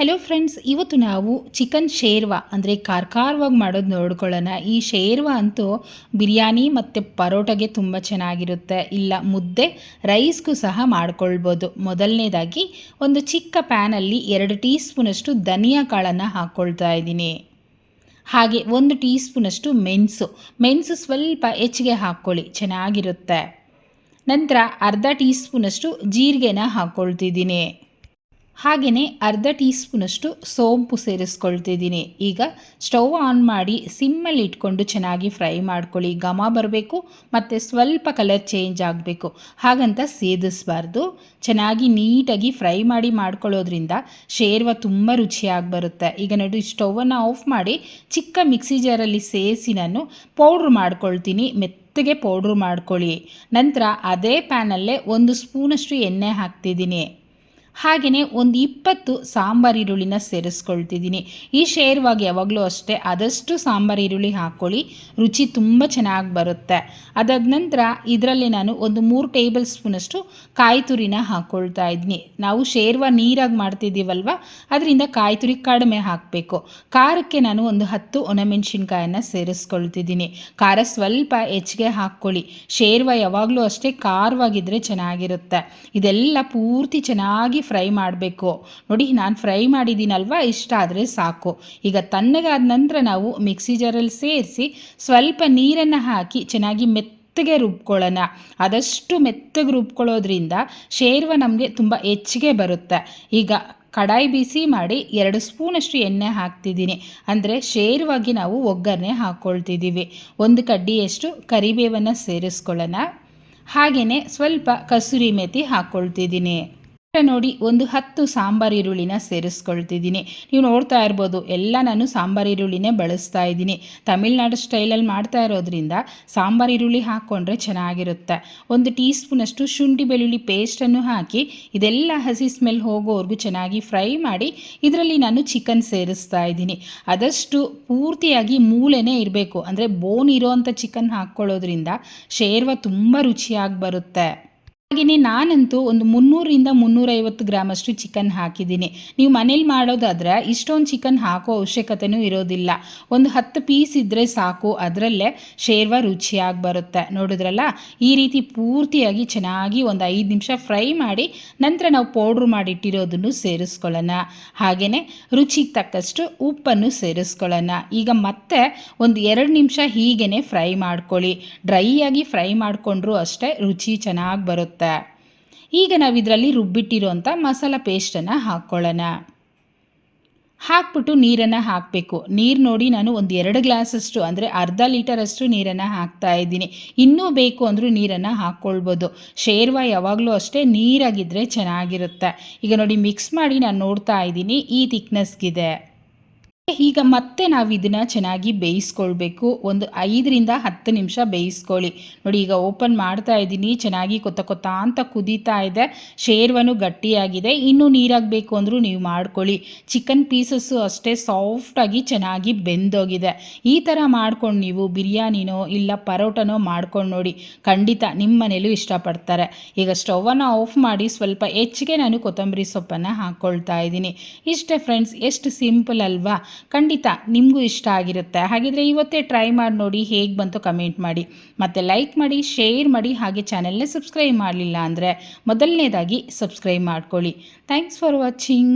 Hello friends ಇವತ್ತು ನಾವು chicken ಶೇರ್ವಾ, ಅಂದರೆ ಕಾರ್ಕಾರವಾಗಿ ಮಾಡೋದು ನೋಡ್ಕೊಳ್ಳೋಣ. ಈ ಶೇರ್ವ ಅಂತೂ ಬಿರಿಯಾನಿ ಮತ್ತು ಪರೋಟಗೆ ತುಂಬ ಚೆನ್ನಾಗಿರುತ್ತೆ. ಇಲ್ಲ, ಮುದ್ದೆ ರೈಸ್ಗೂ ಸಹ ಮಾಡ್ಕೊಳ್ಬೋದು. ಮೊದಲನೇದಾಗಿ ಒಂದು ಚಿಕ್ಕ ಪ್ಯಾನಲ್ಲಿ ಎರಡು ಟೀ ಸ್ಪೂನಷ್ಟು ಧನಿಯಾ ಕಾಳನ್ನು ಹಾಕ್ಕೊಳ್ತಾ ಇದ್ದೀನಿ. ಹಾಗೆ ಒಂದು ಟೀ ಸ್ಪೂನಷ್ಟು ಮೆಣಸು. ಮೆಣಸು ಸ್ವಲ್ಪ ಹೆಚ್ಚಿಗೆ ಹಾಕ್ಕೊಳ್ಳಿ, ಚೆನ್ನಾಗಿರುತ್ತೆ. ನಂತರ ಅರ್ಧ ಟೀ ಸ್ಪೂನಷ್ಟು ಜೀರಿಗೆನ ಹಾಕ್ಕೊಳ್ತಿದ್ದೀನಿ ಹಾಗೆಯೇ ಅರ್ಧ ಟೀ ಸ್ಪೂನಷ್ಟು ಸೋಂಪು ಸೇರಿಸ್ಕೊಳ್ತಿದ್ದೀನಿ. ಈಗ ಸ್ಟವ್ ಆನ್ ಮಾಡಿ ಸಿಮ್ಮಲ್ಲಿ ಇಟ್ಕೊಂಡು ಚೆನ್ನಾಗಿ ಫ್ರೈ ಮಾಡ್ಕೊಳ್ಳಿ. ಘಮ ಬರಬೇಕು ಮತ್ತು ಸ್ವಲ್ಪ ಕಲರ್ ಚೇಂಜ್ ಆಗಬೇಕು. ಹಾಗಂತ ಸೇದಿಸಬಾರ್ದು. ಚೆನ್ನಾಗಿ ನೀಟಾಗಿ ಫ್ರೈ ಮಾಡಿ ಮಾಡ್ಕೊಳ್ಳೋದ್ರಿಂದ ಶೇರ್ವ ತುಂಬ ರುಚಿಯಾಗಿ ಬರುತ್ತೆ. ಈಗ ನೋಡಿ ಸ್ಟವನ್ನು ಆಫ್ ಮಾಡಿ ಚಿಕ್ಕ ಮಿಕ್ಸಿ ಜಾರಲ್ಲಿ ಸೇರಿಸಿ ನಾನು ಪೌಡ್ರ್ ಮಾಡ್ಕೊಳ್ತೀನಿ. ಮೆತ್ತಗೆ ಪೌಡ್ರ್ ಮಾಡ್ಕೊಳ್ಳಿ. ನಂತರ ಅದೇ ಪ್ಯಾನಲ್ಲೇ ಒಂದು ಸ್ಪೂನಷ್ಟು ಎಣ್ಣೆ ಹಾಕ್ತಿದ್ದೀನಿ. ಹಾಗೆಯೇ ಒಂದು ಇಪ್ಪತ್ತು ಸಾಂಬಾರು ಈರುಳ್ಳಿನ ಸೇರಿಸ್ಕೊಳ್ತಿದ್ದೀನಿ. ಈ ಶೇರ್ವಾಗಿ ಯಾವಾಗಲೂ ಅಷ್ಟೇ ಆದಷ್ಟು ಸಾಂಬಾರು ಈರುಳ್ಳಿ ಹಾಕ್ಕೊಳ್ಳಿ. ರುಚಿ ತುಂಬ ಚೆನ್ನಾಗಿ ಬರುತ್ತೆ. ಅದಾದ ನಂತರ ಇದರಲ್ಲಿ ನಾನು ಒಂದು ಮೂರು ಟೇಬಲ್ ಸ್ಪೂನಷ್ಟು ಕಾಯಿ ತುರಿನ ಹಾಕ್ಕೊಳ್ತಾ ಇದ್ದೀನಿ ನಾವು ಶೇರ್ವ ನೀರಾಗಿ ಮಾಡ್ತಿದ್ದೀವಲ್ವ? ಅದರಿಂದ ಕಾಯಿ ತುರಿ ಕಡಿಮೆ ಹಾಕಬೇಕು. ಖಾರಕ್ಕೆ ನಾನು ಒಂದು ಹತ್ತು ಒಣಮೆಣಸಿನ್ಕಾಯನ್ನು ಸೇರಿಸ್ಕೊಳ್ತಿದ್ದೀನಿ. ಖಾರ ಸ್ವಲ್ಪ ಹೆಚ್ಚಿಗೆ ಹಾಕ್ಕೊಳ್ಳಿ. ಶೇರ್ವ ಯಾವಾಗಲೂ ಅಷ್ಟೇ ಖಾರವಾಗಿದ್ದರೆ ಚೆನ್ನಾಗಿರುತ್ತೆ. ಇದೆಲ್ಲ ಪೂರ್ತಿ ಚೆನ್ನಾಗಿ ಫ್ರೈ ಮಾಡಬೇಕು. ನೋಡಿ, ನಾನು ಫ್ರೈ ಮಾಡಿದ್ದೀನಲ್ವ? ಇಷ್ಟ ಆದರೆ ಸಾಕು. ಈಗ ತಣ್ಣಗಾದ ನಂತರ ನಾವು ಮಿಕ್ಸಿ ಜಾರಲ್ಲಿ ಸೇರಿಸಿ ಸ್ವಲ್ಪ ನೀರನ್ನು ಹಾಕಿ ಚೆನ್ನಾಗಿ ಮೆತ್ತಗೆ ರುಬ್ಕೊಳ್ಳೋಣ. ಆದಷ್ಟು ಮೆತ್ತಗೆ ರುಬ್ಕೊಳ್ಳೋದ್ರಿಂದ ಶೇರ್ವ ನಮಗೆ ತುಂಬ ಹೆಚ್ಚಿಗೆ ಬರುತ್ತೆ. ಈಗ ಕಡಾಯಿ ಬಿಸಿ ಮಾಡಿ ಎರಡು ಸ್ಪೂನಷ್ಟು ಎಣ್ಣೆ ಹಾಕ್ತಿದ್ದೀನಿ. ಅಂದರೆ ಶೇರ್ವಾಗಿ ನಾವು ಒಗ್ಗರಣೆ ಹಾಕ್ಕೊಳ್ತಿದ್ದೀವಿ ಒಂದು ಕಡ್ಡಿಯಷ್ಟು ಕರಿಬೇವನ್ನು ಸೇರಿಸ್ಕೊಳ್ಳೋಣ. ಹಾಗೆಯೇ ಸ್ವಲ್ಪ ಕಸೂರಿ ಮೆಥಿ ಹಾಕ್ಕೊಳ್ತಿದ್ದೀನಿ ನೋಡಿ ಒಂದು ಹತ್ತು ಸಾಂಬಾರ್ ಈರುಳ್ಳಿನ ಸೇರಿಸ್ಕೊಳ್ತಿದ್ದೀನಿ. ನೀವು ನೋಡ್ತಾ ಇರ್ಬೋದು, ಎಲ್ಲ ನಾನು ಸಾಂಬಾರ್ ಈರುಳ್ಳಿನೇ ಬಳಸ್ತಾ ಇದ್ದೀನಿ. ತಮಿಳ್ನಾಡು ಸ್ಟೈಲಲ್ಲಿ ಮಾಡ್ತಾ ಇರೋದ್ರಿಂದ ಸಾಂಬಾರ್ ಈರುಳ್ಳಿ ಹಾಕ್ಕೊಂಡ್ರೆ ಚೆನ್ನಾಗಿರುತ್ತೆ. ಒಂದು ಟೀ ಸ್ಪೂನಷ್ಟು ಶುಂಠಿ ಬೆಳ್ಳುಳ್ಳಿ ಪೇಸ್ಟನ್ನು ಹಾಕಿ ಇದೆಲ್ಲ ಹಸಿ ಸ್ಮೆಲ್ ಹೋಗೋವರೆಗೂ ಚೆನ್ನಾಗಿ ಫ್ರೈ ಮಾಡಿ ಇದರಲ್ಲಿ ನಾನು ಚಿಕನ್ ಸೇರಿಸ್ತಾ ಇದ್ದೀನಿ. ಆದಷ್ಟು ಪೂರ್ತಿಯಾಗಿ ಮೂಳೆನೇ ಇರಬೇಕು. ಅಂದರೆ ಬೋನ್ ಇರೋವಂಥ ಚಿಕನ್ ಹಾಕ್ಕೊಳ್ಳೋದ್ರಿಂದ ಶೇರ್ವ ತುಂಬ ರುಚಿಯಾಗಿ ಬರುತ್ತೆ. ಹಾಗೆಯೇ ನಾನಂತೂ ಒಂದು ಮುನ್ನೂರಿಂದ ಮುನ್ನೂರೈವತ್ತು ಗ್ರಾಮಷ್ಟು ಚಿಕನ್ ಹಾಕಿದ್ದೀನಿ. ನೀವು ಮನೇಲಿ ಮಾಡೋದಾದರೆ ಇಷ್ಟೊಂದು ಚಿಕನ್ ಹಾಕೋ ಅವಶ್ಯಕತೆಯೂ ಇರೋದಿಲ್ಲ. ಒಂದು ಹತ್ತು ಪೀಸ್ ಇದ್ದರೆ ಸಾಕು, ಅದರಲ್ಲೇ ಶೇರ್ವ ರುಚಿಯಾಗಿ ಬರುತ್ತೆ. ನೋಡಿದ್ರಲ್ಲ? ಈ ರೀತಿ ಪೂರ್ತಿಯಾಗಿ ಚೆನ್ನಾಗಿ ಒಂದು ಐದು ನಿಮಿಷ ಫ್ರೈ ಮಾಡಿ ನಂತರ ನಾವು ಪೌಡ್ರ್ ಮಾಡಿಟ್ಟಿರೋದನ್ನು ಸೇರಿಸ್ಕೊಳ್ಳೋಣ. ಹಾಗೆಯೇ ರುಚಿಗೆ ತಕ್ಕಷ್ಟು ಉಪ್ಪನ್ನು ಸೇರಿಸ್ಕೊಳ್ಳೋಣ. ಈಗ ಮತ್ತೆ ಒಂದು ಎರಡು ನಿಮಿಷ ಹೀಗೇ ಫ್ರೈ ಮಾಡ್ಕೊಳ್ಳಿ. ಡ್ರೈ ಆಗಿ ಫ್ರೈ ಮಾಡಿಕೊಂಡ್ರೂ ಅಷ್ಟೇ ರುಚಿ ಚೆನ್ನಾಗಿ ಬರುತ್ತೆ. ಈಗ ನಾವು ಇದರಲ್ಲಿ ರುಬ್ಬಿಟ್ಟಿರೋಂಥ ಮಸಾಲ ಪೇಸ್ಟನ್ನು ಹಾಕ್ಕೊಳ್ಳೋಣ. ಹಾಕ್ಬಿಟ್ಟು ನೀರನ್ನು ಹಾಕಬೇಕು. ನೀರು ನೋಡಿ ನಾನು ಒಂದು ಎರಡು ಗ್ಲಾಸಷ್ಟು, ಅಂದರೆ ಅರ್ಧ ಲೀಟರಷ್ಟು ನೀರನ್ನು ಹಾಕ್ತಾ ಇದ್ದೀನಿ. ಇನ್ನೂ ಬೇಕು ಅಂದರೂ ನೀರನ್ನು ಹಾಕ್ಕೊಳ್ಬೋದು. ಶೇರ್ವ ಯಾವಾಗಲೂ ಅಷ್ಟೇ ನೀರಾಗಿದ್ದರೆ ಚೆನ್ನಾಗಿರುತ್ತೆ. ಈಗ ನೋಡಿ ಮಿಕ್ಸ್ ಮಾಡಿ ನಾನು ನೋಡ್ತಾ ಇದ್ದೀನಿ. ಈ ಥಿಕ್ನೆಸ್ಗಿದೆ ಈಗ ಮತ್ತೆ ನಾವು ಇದನ್ನು ಚೆನ್ನಾಗಿ ಬೇಯಿಸ್ಕೊಳ್ಬೇಕು. ಒಂದು ಐದರಿಂದ ಹತ್ತು ನಿಮಿಷ ಬೇಯಿಸ್ಕೊಳ್ಳಿ. ನೋಡಿ, ಈಗ ಓಪನ್ ಮಾಡ್ತಾ ಇದ್ದೀನಿ. ಚೆನ್ನಾಗಿ ಕೊತ್ತ ಕೊತ್ತ ಅಂತ ಕುದೀತಾ ಇದೆ. ಶೇರ್ವನು ಗಟ್ಟಿಯಾಗಿದೆ. ಇನ್ನೂ ನೀರಾಗಬೇಕು ಅಂದರೂ ನೀವು ಮಾಡ್ಕೊಳ್ಳಿ. ಚಿಕನ್ ಪೀಸಸ್ಸು ಅಷ್ಟೇ ಸಾಫ್ಟಾಗಿ ಚೆನ್ನಾಗಿ ಬೆಂದೋಗಿದೆ. ಈ ಥರ ಮಾಡ್ಕೊಂಡು ನೀವು ಬಿರಿಯಾನಿನೋ ಇಲ್ಲ ಪರೋಟನೋ ಮಾಡ್ಕೊಂಡು ನೋಡಿ. ಖಂಡಿತ ನಿಮ್ಮ ಮನೇಲೂ ಇಷ್ಟಪಡ್ತಾರೆ. ಈಗ ಸ್ಟವನ್ನು ಆಫ್ ಮಾಡಿ ಸ್ವಲ್ಪ ಹೆಚ್ಚಿಗೆ ನಾನು ಕೊತ್ತಂಬರಿ ಸೊಪ್ಪನ್ನು ಹಾಕ್ಕೊಳ್ತಾ ಇದ್ದೀನಿ. ಇಷ್ಟೇ ಫ್ರೆಂಡ್ಸ್ ಎಷ್ಟು ಸಿಂಪಲ್ ಅಲ್ವಾ? ಖಂಡಿತ ನಿಮಗೂ ಇಷ್ಟ ಆಗಿರುತ್ತೆ. ಹಾಗಿದ್ರೆ ಇವತ್ತೇ ಟ್ರೈ ಮಾಡಿ ನೋಡಿ ಹೇಗೆ ಬಂತು ಕಮೆಂಟ್ ಮಾಡಿ. ಮತ್ತು ಲೈಕ್ ಮಾಡಿ ಶೇರ್ ಮಾಡಿ, ಹಾಗೆ ಚಾನೆಲ್ನೇ ಸಬ್ಸ್ಕ್ರೈಬ್ ಮಾಡಲಿಲ್ಲ ಅಂದರೆ ಮೊದಲನೇದಾಗಿ ಸಬ್ಸ್ಕ್ರೈಬ್ ಮಾಡ್ಕೊಳ್ಳಿ. Thanks for watching